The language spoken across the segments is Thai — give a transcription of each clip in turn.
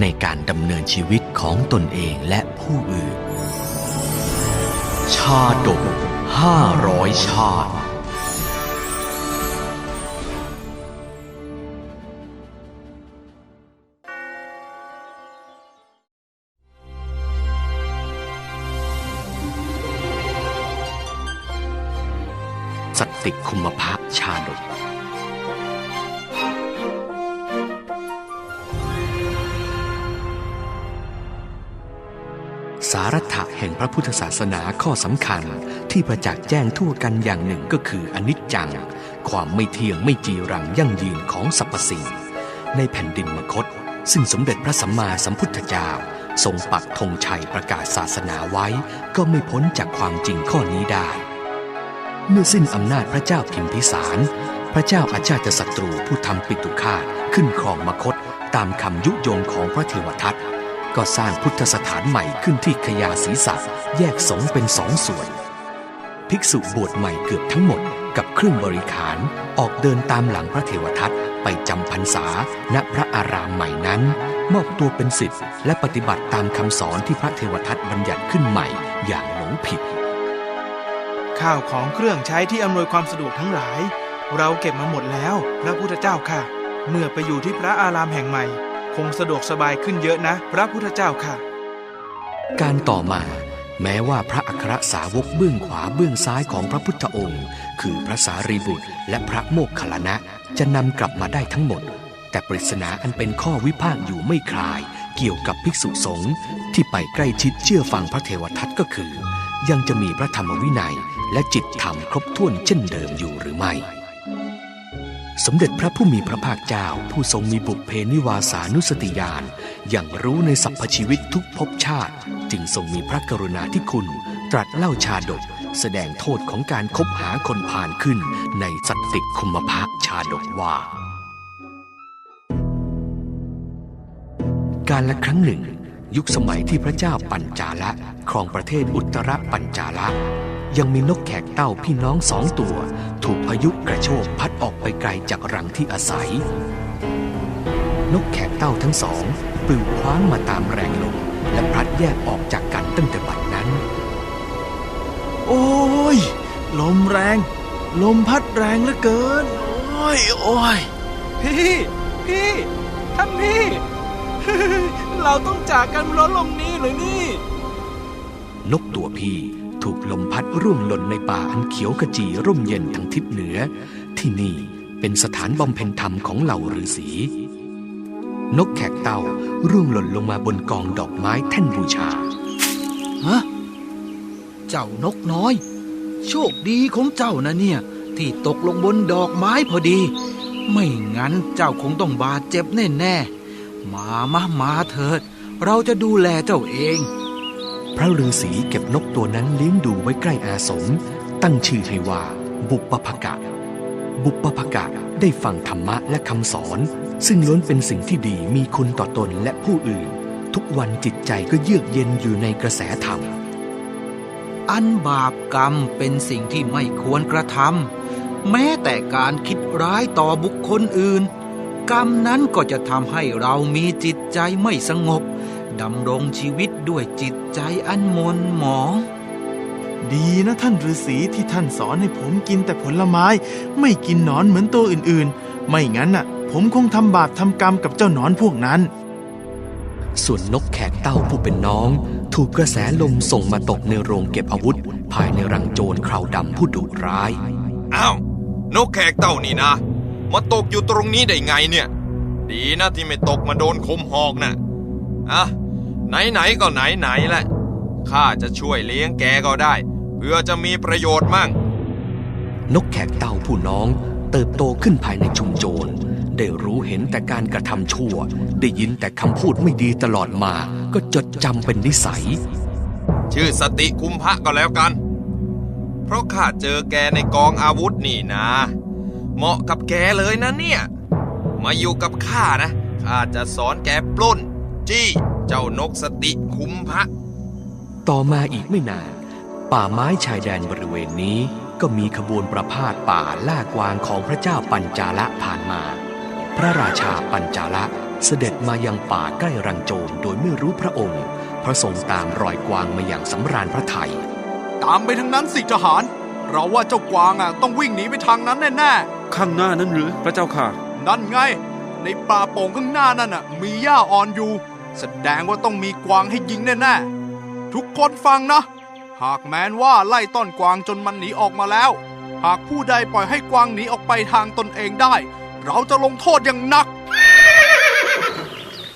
ในการดำเนินชีวิตของตนเองและผู้อื่น ชาดกห้าร้อยชาติสติคุมภะชาดการะถะแห่งพระพุทธศาสนาข้อสำคัญที่ประจักษ์แจ้งทั่วกันอย่างหนึ่งก็คืออนิจจัง ความไม่เที่ยงไม่จีรังยั่งยืนของสรรพสิ่ง ในแผ่นดินมคต ซึ่งสมเด็จพระสัมมาสัมพุทธเจ้า ทรงปักธงชัยประกาศศาสนาไว้ ก็ไม่พ้นจากความจริงข้อนี้ได้ เมื่อสิ้นอำนาจพระเจ้าพิมพิสาร พระเจ้าอาชาติศัตรูผู้ทำปิตุคาตขึ้นครองมคต ตามคำยุยงของพระเทวทัต ก็สร้างพุทธสถานใหม่ขึ้นที่ขยาศีสัตแยกสงเป็นสองส่วน ภิกษุบวชใหม่เกือบทั้งหมดกับเครื่องบริขารออกเดินตามหลังพระเทวทัตไปจำพรรษาณพระอารามใหม่นั้น มอบตัวเป็นศิษย์และปฏิบัติตามคำสอนที่พระเทวทัตบัญญัติขึ้นใหม่อย่างหลงผิด ข้าวของเครื่องใช้ที่อำนวยความสะดวกทั้งหลาย เราเก็บมาหมดแล้ว พระพุทธเจ้าค่ะ เมื่อไปอยู่ที่พระอารามแห่งใหม่ คงสะดวกสบายขึ้นเยอะนะ พระพุทธเจ้าค่ะ การต่อมาแม้ว่าพระอัครสาวกเบื้องขวาเบื้องซ้ายของพระพุทธองค์ คือพระสารีบุตร และพระโมคคัลลนะจะนำกลับมาได้ทั้งหมด แต่ปริศนาอันเป็นข้อวิพากษ์อยู่ไม่คลาย เกี่ยวกับภิกษุสงฆ์ที่ไปใกล้ชิดเชื่อฟังพระเทวทัตก็คือ ยังจะมีพระธรรมวินัยและจิตธรรมครบถ้วนเช่นเดิมอยู่หรือไม่ สมเด็จพระผู้มีพระภาคเจ้า ผู้ทรงมีบุพเพนิวาสานุสติญาณอย่างรู้ในสรรพชีวิตทุกภพชาติ จึงทรงมีพระกรุณาธิคุณ ตรัสเล่าชาดก แสดงโทษของการคบหาคนผ่านขึ้นในสัตติคุมภะชาดกว่า การละครั้งหนึ่ง ยุคสมัยที่พระเจ้าปัญจาละครองประเทศอุตรปัญจาละ ยังมีนกแขกเต้าพี่น้องสองตัว ถูกพายุกระโชกพัดออกไปไกลจากรังที่อาศัย นกแขกเต้าทั้งสองปลิวคว้างมาตามแรงลมและพลัดแยกออกจากกันตั้งแต่บัดนั้น โอ้ย ลมแรง ลมพัดแรงเหลือเกิน โอ้ยโอ้ยพี่พี่ท่านพี่ เราต้องจากกันเพราะลมนี้หรือนี่ นกตัวพี่ ถูกลมพัดร่วงหล่นในป่าอันเขียวขจีร่มเย็นทางทิศเหนือ ที่นี่เป็นสถานบำเพ็ญธรรมของเหล่าฤาษีนกแขกเต่าร่วงหล่นลงมาบนกองดอกไม้แท่นบูชาฮะเจ้านกน้อย โชคดีของเจ้านะเนี่ย ที่ตกลงบนดอกไม้พอดี ไม่งั้นเจ้าคงต้องบาดเจ็บแน่ๆ มามามาเถิด เราจะดูแลเจ้าเอง พระฤาษีเก็บนกตัวนั้นเลี้ยงดูไว้ใกล้อาสม ตั้งชื่อให้ว่า บุปภกะ บุปภกะได้ฟังธรรมะและคำสอน ซึ่งล้วนเป็นสิ่งที่ดีมีคุณต่อตนและผู้อื่น ทุกวันจิตใจก็เยือกเย็นอยู่ในกระแสธรรม อันบาปกรรมเป็นสิ่งที่ไม่ควรกระทำแม้แต่การคิดร้ายต่อบุคคลอื่น กรรมนั้นก็จะทำให้เรามีจิตใจไม่สงบ ดำรงชีวิตด้วยจิตใจอันมนหมอง ดีนะท่านฤาษีที่ท่านสอนให้ผมกินแต่ผลไม้ ไม่กินหนอนเหมือนตัวอื่นๆ ไม่งั้นน่ะ ผมคงทำบาปทำกรรมกับเจ้าหนอนพวกนั้น ส่วนนกแขกเต้าผู้เป็นน้อง ถูกกระแสลมส่งมาตกในโรงเก็บอาวุธ ภายในรังโจรคราวดำผู้ดุร้ายอ้าวนกแขกเต้านี่นะมาตกอยู่ตรงนี้ได้ไงเนี่ย ดีนะที่ไม่ตกมาโดนคมหอกนะ่ะอะ ไหนๆก็ไหนๆแหละข้าจะช่วยเลี้ยงแกก็ได้ เพื่อจะมีประโยชน์มั่ง นกแขกเต้าผู้น้องเติบโตขึ้นภายในชุมโจร ได้รู้เห็นแต่การกระทำชั่ว ได้ยินแต่คำพูดไม่ดีตลอดมา ก็จดจำเป็นนิสัย ชื่อสติคุมพระก็แล้วกัน เพราะข้าเจอแกในกองอาวุธนี่นะ เหมาะกับแกเลยนะเนี่ย มาอยู่กับข้านะข้าจะสอนแกปล้น จี้ เจ้านกสติคุมพระ ต่อมาอีกไม่นาน ป่าไม้ชายแดนบริเวณนี้ก็มีขบวนประพาสป่าล่ากวางของพระเจ้าปัญจาละผ่านมา พระราชาปัญจาละเสด็จมายังป่าใกล้รังโจรโดยไม่รู้พระองค์ พระทรงตามรอยกวางมาอย่างสำราญพระไทย ตามไปทางนั้นสิทหาร เราว่าเจ้ากวางอะต้องวิ่งหนีไปทางนั้นแน่ข้างหน้านั้นหรือพระเจ้าค่ะ ๆ นั่นไง ในป่าโป่งข้างหน้านั่นอะมีหญ้าอ่อนอยู่ แสดงว่าต้องมีกวางให้ยิงแน่ๆ ทุกคนฟังนะ หากแม้นว่าไล่ต้อนกวางจนมันหนีออกมาแล้ว หากผู้ใดปล่อยให้กวางหนีออกไปทางตนเองได้ เราจะลงโทษอย่างหนัก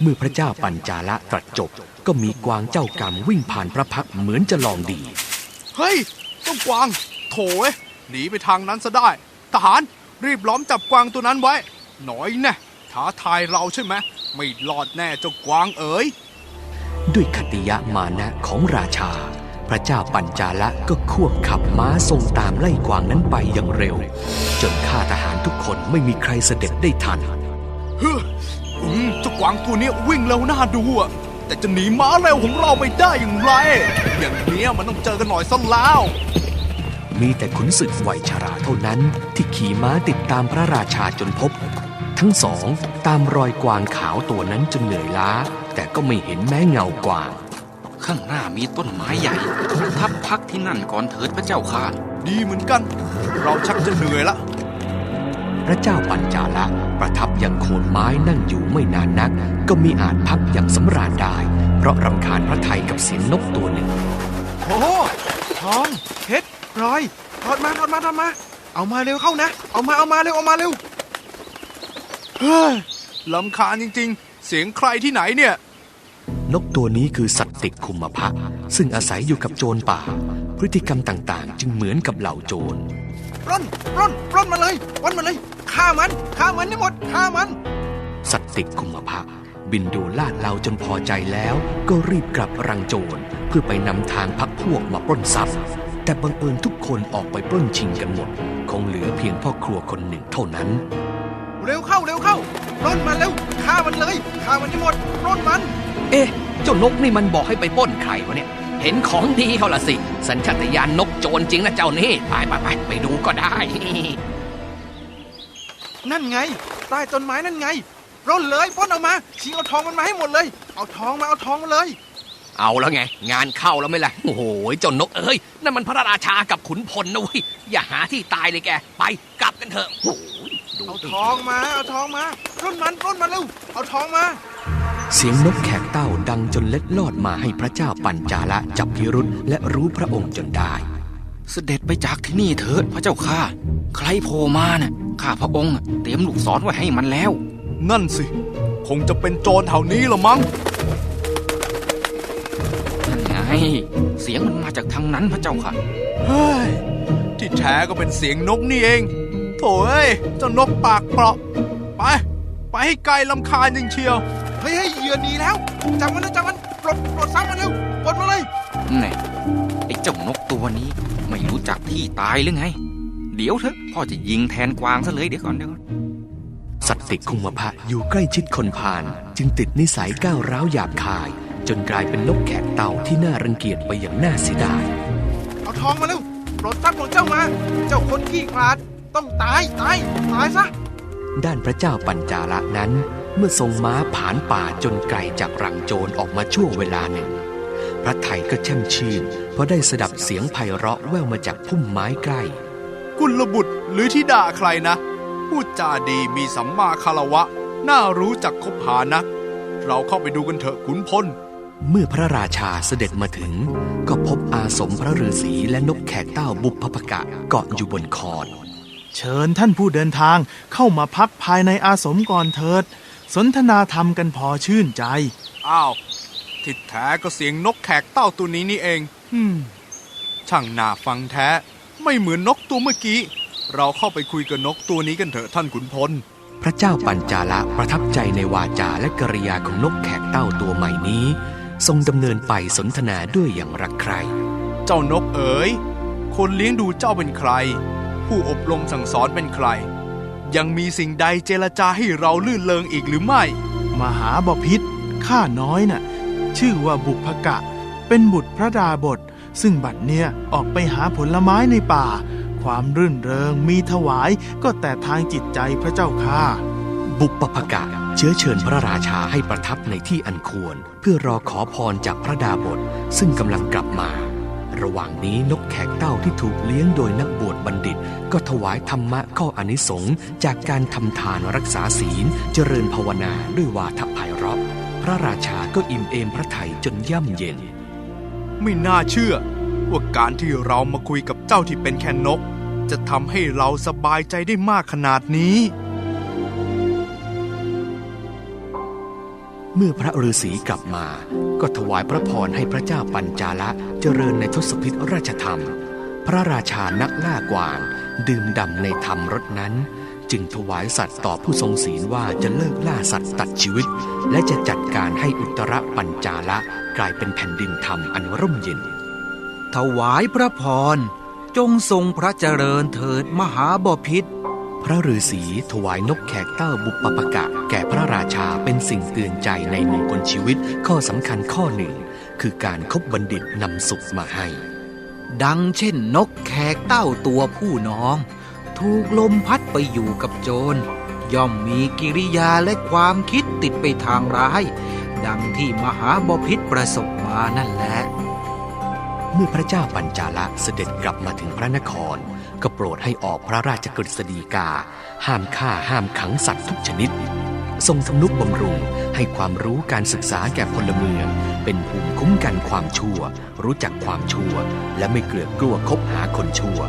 เมื่อพระเจ้าปัญจาละตรัสจบก็มีกวางเจ้ากรรมวิ่งผ่านพระพักตร์เหมือนจะลองดี เฮ้ยเจ้ากวาง โถเอ้ยหนีไปทางนั้นซะได้ ทหารรีบล้อมจับกวางตัวนั้นไว้ หน่อยแน่ท้าทายเราใช่ไหม ไม่รอดแน่เจ้ากวางเอ๋ย ด้วยคติยะมานะของราชา พระเจ้าปัญจาละก็ควบขับม้าทรงตามไล่กวางนั้นไปอย่างเร็ว จนข้าทหารทุกคนไม่มีใครเสด็จได้ทันเฮ้ยอืมเจ้ากวางตัวเนี้ยวิ่งเร็วน่าดูอะแต่จะหนีม้าเร็วของเราไปได้อย่างไร อย่างเนี้ยมันต้องเจอกันหน่อยซะแล้ว มีแต่ขุนศึกวัยชราเท่านั้นที่ขี่ม้าติดตามพระราชาจนพบ ทั้งสอง ตามรอยกวางขาวตัวนั้นจนเหนื่อยล้า แต่ก็ไม่เห็นแม้เงากวาง ข้างหน้ามีต้นไม้ใหญ่ทับพักที่นั่นก่อนเถิดพระเจ้าค่ะ ดีเหมือนกัน เราชักจะเหนื่อยละ พระเจ้าปัญจาละประทับยังโคนไม้นั่งอยู่ไม่นานนัก ก็มีอาจพักอย่างสำราญได้ เพราะรำคาญพระไทยกับเสียงนกตัวหนึ่ง โอ้โหทองเพชรพลอยถอดมาถอดมาถอดมา เอามาเร็วเข้านะ เอามาเอามาเร็วเอามาเร็วเฮ้ย ลำคาญจริง ๆ เสียงใครที่ไหนเนี่ย นกตัวนี้คือสัตติคุมพะซึ่งอาศัยอยู่กับโจรป่า พฤติกรรมต่างๆ จึงเหมือนกับเหล่าโจรปล้นปล้นปล้นมาเลยปล้นมาเลยฆ่ามันฆ่ามันให้หมดฆ่ามัน สัตติคุมพะบินดูลาดเราจนพอใจแล้ว ก็รีบกลับรังโจรเพื่อไปนำทางพักพวกมาปล้นทรัพย์ แต่บังเอิญทุกคนออกไปปล้นชิงกันหมด คงเหลือเพียงพ่อครัวคนหนึ่งเท่านั้น เร็วเข้าเร็วเข้าปล้นมันเร็วฆ่ามันเลยฆ่ามันให้หมดปล้นมัน เอ๊ะเจ้านกนี่มันบอกให้ไปปล้นใครวะเนี่ย เห็นของดีเขาละสิ สัญชาตญาณนกโจรจริงนะเจ้านี่ไปไปไปไปดูก็ได้ นั่นไงใต้ต้นไม้นั่นไงปล้นเลยปล้นเอามาชิงเอาทองมันมาให้หมดเลย เอาทองมาเอาทองมาเลย เอาแล้วไง งานเข้าแล้วไหมล่ะโอ้โหเจ้านกเอ้ยนั่นมันพระราชากับขุนพลนะเว้ยอย่าหาที่ตายเลยแก ไปกลับกันเถอะโอ้โหดู เอาดิทองมา เอาทองมาปล้นมันปล้นมันเร็ว เอาทองมา เสียงนกแขกเต้าดังจนเล็ดลอดมาให้พระเจ้าปัญจาละจับพิรุษและรู้พระองค์จนได้ เสด็จไปจากที่นี่เถิดพระเจ้าค่ะใครโผล่มาน่ะ ข้าพระองค์เตรียมลูกศรไว้ให้มันแล้ว นั่นสิ คงจะเป็นโจรแถวนี้ละมั้งนั่นไงเสียงมันมาจากทางนั้นพระเจ้าค่ะ เฮ้ย ที่แท้ก็เป็นเสียงนกนี่เอง โถ่เอ้ยเจ้านกปากเปราะ ไป ไปให้ไกลลำคาญจริงเชียว เฮ้ยเฮ้ยเหยื่อหนีแล้ว จับมันนะจับมัน ปลด ปลดซ้ำมันเร็ว ปลดมาเลยแน่ไอ้เจ้านกตัวนี้ไม่รู้จักที่ตายหรือไง เดี๋ยวเถอะพ่อจะยิงแทนกวางซะเลยเดี๋ยวก่อนเดี๋ยวก่อน สัตติคุมพะอยู่ใกล้ชิดคนพาลจึงติดนิสัยก้าวร้าวหยาบคาย จนกลายเป็นนกแขกเต่าที่น่ารังเกียจไปอย่างน่าเสียดาย เอาทองมาเร็ว ปลดทรัพย์ของเจ้ามา เจ้าคนขี้ขลาด ต้องตายตายตายซะ ด้านพระเจ้าปัญจาละนั้น เมื่อทรงม้าผ่านป่าจนไกลจากรังโจรออกมาช่วงเวลาหนึ่ง พระไทยก็แช่มชื่น เพราะได้สดับเสียงไพเราะแว่วมาจากพุ่มไม้ใกล้ กุลบุตรหรือที่ด่าใครนะ พูดจาดีมีสัมมาคารวะ น่ารู้จักคบหานัก เราเข้าไปดูกันเถอะขุนพลเมื่อพระราชาเสด็จมาถึง ก็พบอาสมพระฤาษีและนกแขกเต้าบุพภกะเกาะอยู่บนคอน เชิญท่านผู้เดินทางเข้ามาพักภายในอาสมก่อนเถิด สนทนาธรรมกันพอชื่นใจ อ้าวที่แท้ก็เสียงนกแขกเต้าตัวนี้นี่เองฮึมช่างน่าฟังแท้ ไม่เหมือนนกตัวเมื่อกี้ เราเข้าไปคุยกับนกตัวนี้กันเถอะท่านขุนพล พระเจ้าปัญจาละประทับใจในวาจาและกริยาของนกแขกเต้าตัวใหม่นี้ ทรงดำเนินไปสนทนาด้วยอย่างรักใคร่เจ้านกเอ๋ย คนเลี้ยงดูเจ้าเป็นใคร ผู้อบรมสั่งสอนเป็นใคร ยังมีสิ่งใดเจรจาให้เราลื่นเลงอีกหรือไม่ มหาบพิษข้าน้อยน่ะ ชื่อว่าบุพกะ เป็นบุตรพระดาบท ซึ่งบัดเนี่ยออกไปหาผลไม้ในป่า ความรื่นเริงมีถวายก็แต่ทางจิตใจพระเจ้าค่ะบุปภกะเชื้อเชิญพระราชาให้ประทับในที่อันควร เพื่อรอขอพรจากพระดาบท ซึ่งกำลังกลับมา ระหว่างนี้นกแขกเต้าที่ถูกเลี้ยงโดยนักบวชบัณฑิต ก็ถวายธรรมะข้ออนิสงส์จากการทำทานรักษาศีล เจริญภาวนาด้วยวาทไพเราะพระราชาก็อิ่มเอมพระไถยจนย่ำเย็น ไม่น่าเชื่อ ว่าการที่เรามาคุยกับเจ้าที่เป็นแค่นก จะทำให้เราสบายใจได้มากขนาดนี้ เมื่อพระฤาษีกลับมา ก็ถวายพระพรให้พระเจ้าปัญจาละเจริญในทศพิธราชธรรม พระราชานักล่ากวาง ดื่มด่ำในธรรมรสนั้น จึงถวายสัตว์ต่อผู้ทรงศีลว่าจะเลิกล่าสัตว์ตัดชีวิต และจะจัดการให้อุตรปัญจาละกลายเป็นแผ่นดินธรรมอันร่มเย็น ถวายพระพรจงทรงพระเจริญเถิดมหาบพิษ พระฤาษีถวายนกแขกเต้าบุปปกะ แก่พระราชาเป็นสิ่งเตือนใจในมงคลชีวิตข้อสำคัญข้อหนึ่ง คือการคบบัณฑิตนำสุขมาให้ ดังเช่นนกแขกเต้าตัวผู้น้อง ถูกลมพัดไปอยู่กับโจร ย่อมมีกิริยาและความคิดติดไปทางร้าย ดังที่มหาบพิษประสบมานั่นแหละ มื่อพระเจ้าปัญจาละเสด็จกลับมาถึงพระนคร ก็โปรดให้ออกพระราชกฤษฎีกา ห้ามฆ่าห้ามขังสัตว์ทุกชนิด ทรงทำนุบำรุงให้ความรู้การศึกษาแก่พลเมือง เป็นภูมิคุ้มกันความชั่ว รู้จักความชั่ว และไม่เกลือกกลัวคบหาคนชั่ว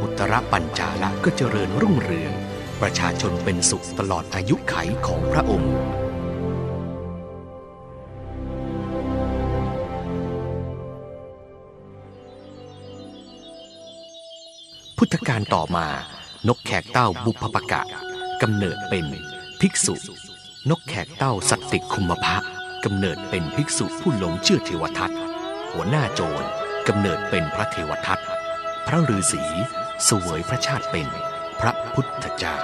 อุตรปัญจาละก็เจริญรุ่งเรือง ประชาชนเป็นสุขตลอดอายุไขของพระองค์ การต่อมานกแขกเต้าบุพปกะกำเนิดเป็นภิกษุ นกแขกเต้าสัตติคุมภะกำเนิดเป็นภิกษุผู้หลงเชื่อเทวทัตหัวหน้าโจรกำเนิดเป็นพระเทวทัตพระฤาษีเสวยพระชาติเป็นพระพุทธเจ้า